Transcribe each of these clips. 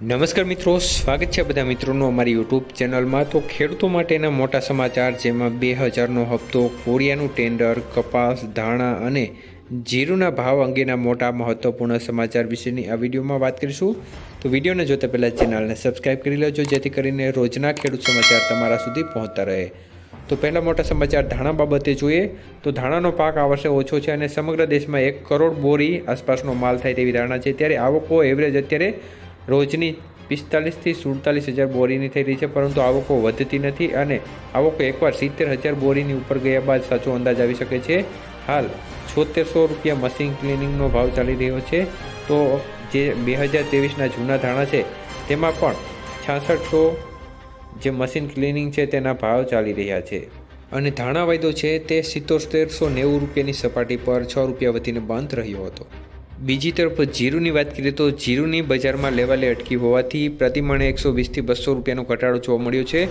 નમસ્કાર મિત્રો, સ્વાગત છે બધા મિત્રોનું અમારી યુટ્યુબ ચેનલમાં. તો ખેડૂતો માટેના મોટા સમાચાર, જેમાં બે હજારનો હપ્તો કોરિયાનું ટેન્ડર, કપાસ, ધાણા અને જીરુના ભાવ અંગેના મોટા મહત્વપૂર્ણ સમાચાર વિશેની આ વિડીયોમાં વાત કરીશું. તો વિડીયોને જોતા પહેલાં ચેનલને સબસ્ક્રાઈબ કરી લેજો, જેથી કરીને રોજના ખેડૂત સમાચાર તમારા સુધી પહોંચતા રહે. તો પહેલાં મોટા સમાચાર ધાણા બાબતે જોઈએ. તો ધાણાનો પાક આ વર્ષે ઓછો છે અને સમગ્ર દેશમાં એક કરોડ બોરી આસપાસનો માલ થાય તેવી ધારણા છે. ત્યારે આવકો એવરેજ અત્યારે રોજની પિસ્તાલીસથી સુડતાલીસ હજાર બોરીની થઈ રહી છે, પરંતુ આવકો વધતી નથી અને આવકો એકવાર સિત્તેર હજાર બોરીની ઉપર ગયા બાદ સાચો અંદાજ આવી શકે છે. હાલ છોતેરસો રૂપિયા મશીન ક્લિનિંગનો ભાવ ચાલી રહ્યો છે. તો જે બે હજાર ત્રેવીસના જૂના ધાણા છે, તેમાં પણ છાસઠસો જે મશીન ક્લિનિંગ છે, તેના ભાવ ચાલી રહ્યા છે. અને ધાણા વાયદો છે, તે સિત્તોતેરસો નેવું રૂપિયાની સપાટી પર છ રૂપિયા વધીને બંધ રહ્યો હતો. બીજી તરફ જીરુની વાત કરીએ તો જીરુની બજારમાં લેવાલે અટકી હોવાથી પ્રતિમણે એકસો વીસથી બસો રૂપિયાનો ઘટાડો જોવા મળ્યો છે.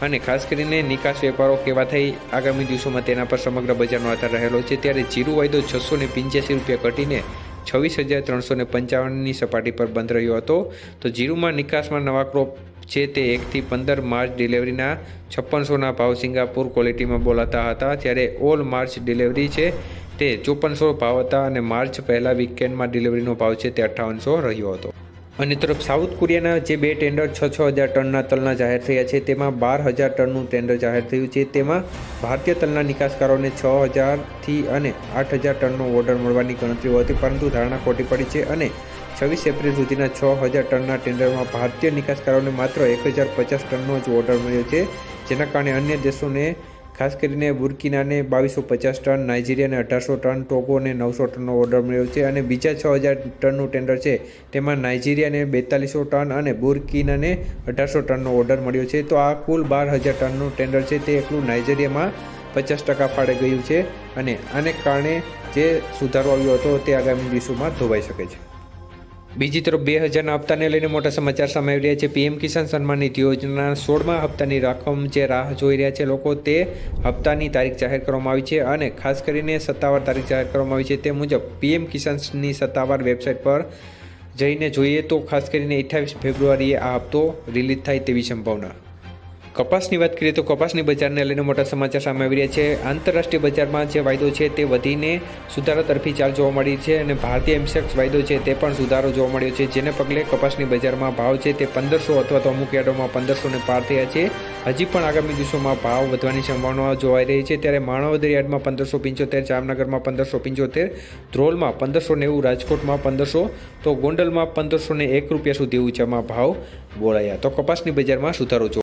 અને ખાસ કરીને નિકાસ વેપારો કેવા થઈ આગામી દિવસોમાં તેના પર સમગ્ર બજારનો આધાર રહેલો છે. ત્યારે જીરુ વાયદો છસો ને પંચ્યાસી રૂપિયા ઘટીને છવ્વીસ હજાર ત્રણસો ને પંચાવનની સપાટી પર બંધ રહ્યો હતો. તો જીરુમાં નિકાસમાં નવા ક્રોપ છે તે એકથી પંદર માર્ચ ડિલિવરીના છપ્પનસોના ભાવ સિંગાપુર ક્વોલિટીમાં બોલાતા હતા. જ્યારે ઓલ માર્ચ ડિલિવરી છે. તે ચોપનસો ભાવ હતા અને માર્ચ પહેલા વીકેન્ડમાં ડિલિવરીનો ભાવ છે તે અઠ્ઠાવનસો રહ્યો હતો. અને તરફ સાઉથ કોરિયાના જે બે ટેન્ડર છ છ હજાર ટનના તલના જાહેર થયા છે, તેમાં બાર હજાર ટનનું ટેન્ડર જાહેર થયું છે. તેમાં ભારતીય તલના નિકાસકારોને છ હજારથી અને આઠ હજાર ટનનો ઓર્ડર મળવાની ગણતરીઓ હતી પરંતુ ધારણા ખોટી પડી છે અને છવ્વીસ એપ્રિલ સુધીના છ હજાર ટનના ટેન્ડરમાં ભારતીય નિકાસકારોને માત્ર એક હજાર પચાસ ટનનો જ ઓર્ડર મળ્યો છે, જેના કારણે અન્ય દેશોને ખાસ કરીને બુર્કિનાને બાવીસો પચાસ ટન, નાઇજીરિયાને અઢારસો ટન, ટોગોને નવસો ટનનો ઓર્ડર મળ્યો છે અને બીજા છ હજાર ટનનું ટેન્ડર છે. તેમાં નાઇજીરિયાને બેતાલીસો ટન અને બુર્કિનાને અઢારસો ટનનો ઓર્ડર મળ્યો છે. તો આ કુલ બાર હજાર ટનનું ટેન્ડર છે. તે એકલું નાઇજીરિયામાં પચાસ ટકા ફાળે ગયું છે અને આને કારણે જે સુધારો આવ્યો હતો તે આગામી દિવસોમાં ધોવાઈ શકે છે. બીજી તરફ બે હજારના હપ્તાને લઈને મોટા સમાચાર સામે આવી રહ્યા છે. પીએમ કિસાન સન્માન નિધિ યોજના સોળમા હપ્તાની રકમ જે રાહ જોઈ રહ્યા છે લોકો, તે હપ્તાની તારીખ જાહેર કરવામાં આવી છે અને ખાસ કરીને સત્તાવાર તારીખ જાહેર કરવામાં આવી છે. તે મુજબ પીએમ કિસાનની સત્તાવાર વેબસાઇટ પર જઈને જોઈએ તો ખાસ કરીને અઠ્યાવીસ ફેબ્રુઆરીએ આ હપ્તો રિલીઝ થાય તેવી સંભાવના. કપાસની વાત કરીએ તો કપાસની બજારને લઈને મોટા સમાચાર સામે આવી રહ્યા છે. આંતરરાષ્ટ્રીય બજારમાં જે વાયદો છે તે વધીને સુધારા તરફી ચાલ જોવા મળી છે અને ભારતીય એમસેક્સ વાયદો છે તે પણ સુધારો જોવા મળ્યો છે, જેને પગલે કપાસની બજારમાં ભાવ છે તે પંદરસો અથવા તો અમુક યાર્ડોમાં પંદરસોને પાર થયા છે. હજી પણ આગામી દિવસોમાં ભાવ વધવાની સંભાવના જોવાઈ રહી છે. ત્યારે માણાવદર યાર્ડમાં પંદરસો પંચોતેર, જામનગરમાં પંદરસો પંચોતેર, ધ્રોલમાં પંદરસો નેવું રાજકોટમાં પંદરસો, તો ગોંડલમાં પંદરસો એક રૂપિયા સુધી ઊંચામાં ભાવ બોલાયા. તો કપાસની બજારમાં સુધારો